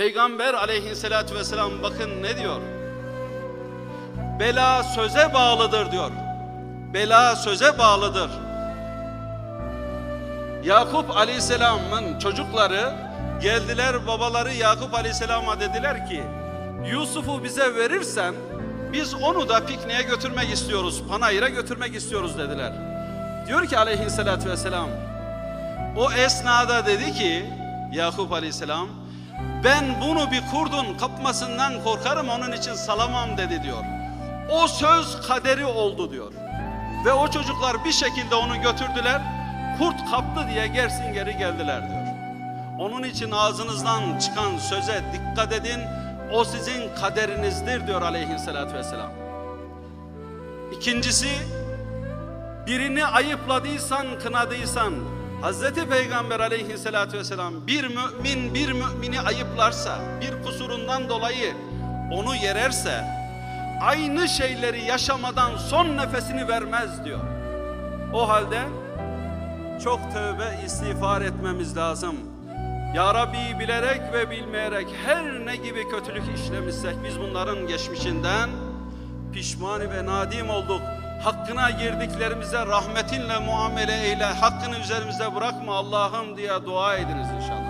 Peygamber aleyhissalatü vesselam bakın ne diyor? Bela söze bağlıdır diyor. Bela söze bağlıdır. Yakup aleyhisselamın çocukları geldiler babaları Yakup aleyhisselama dediler ki Yusuf'u bize verirsen biz onu da pikniğe götürmek istiyoruz, panayıra götürmek istiyoruz dediler. Diyor ki aleyhissalatü vesselam o esnada dedi ki Yakup aleyhisselam ben bunu bir kurdun kapmasından korkarım onun için salamam dedi diyor. O söz kaderi oldu diyor. Ve o çocuklar bir şekilde onu götürdüler. Kurt kaptı diye gersin geri geldiler diyor. Onun için ağzınızdan çıkan söze dikkat edin. O sizin kaderinizdir diyor aleyhissalatü vesselam. İkincisi birini ayıpladıysan, kınadıysan Hazreti Peygamber aleyhissalatü vesselam bir mümin bir mümini ayıplarsa, bir kusurundan dolayı onu yererse aynı şeyleri yaşamadan son nefesini vermez diyor. O halde çok tövbe istiğfar etmemiz lazım. Ya Rabbi bilerek ve bilmeyerek her ne gibi kötülük işlemişsek biz bunların geçmişinden pişman ve nadim olduk. Hakkına girdiklerimize rahmetinle muamele eyle. Hakkını üzerimizde bırakma Allah'ım diye dua ediniz inşallah.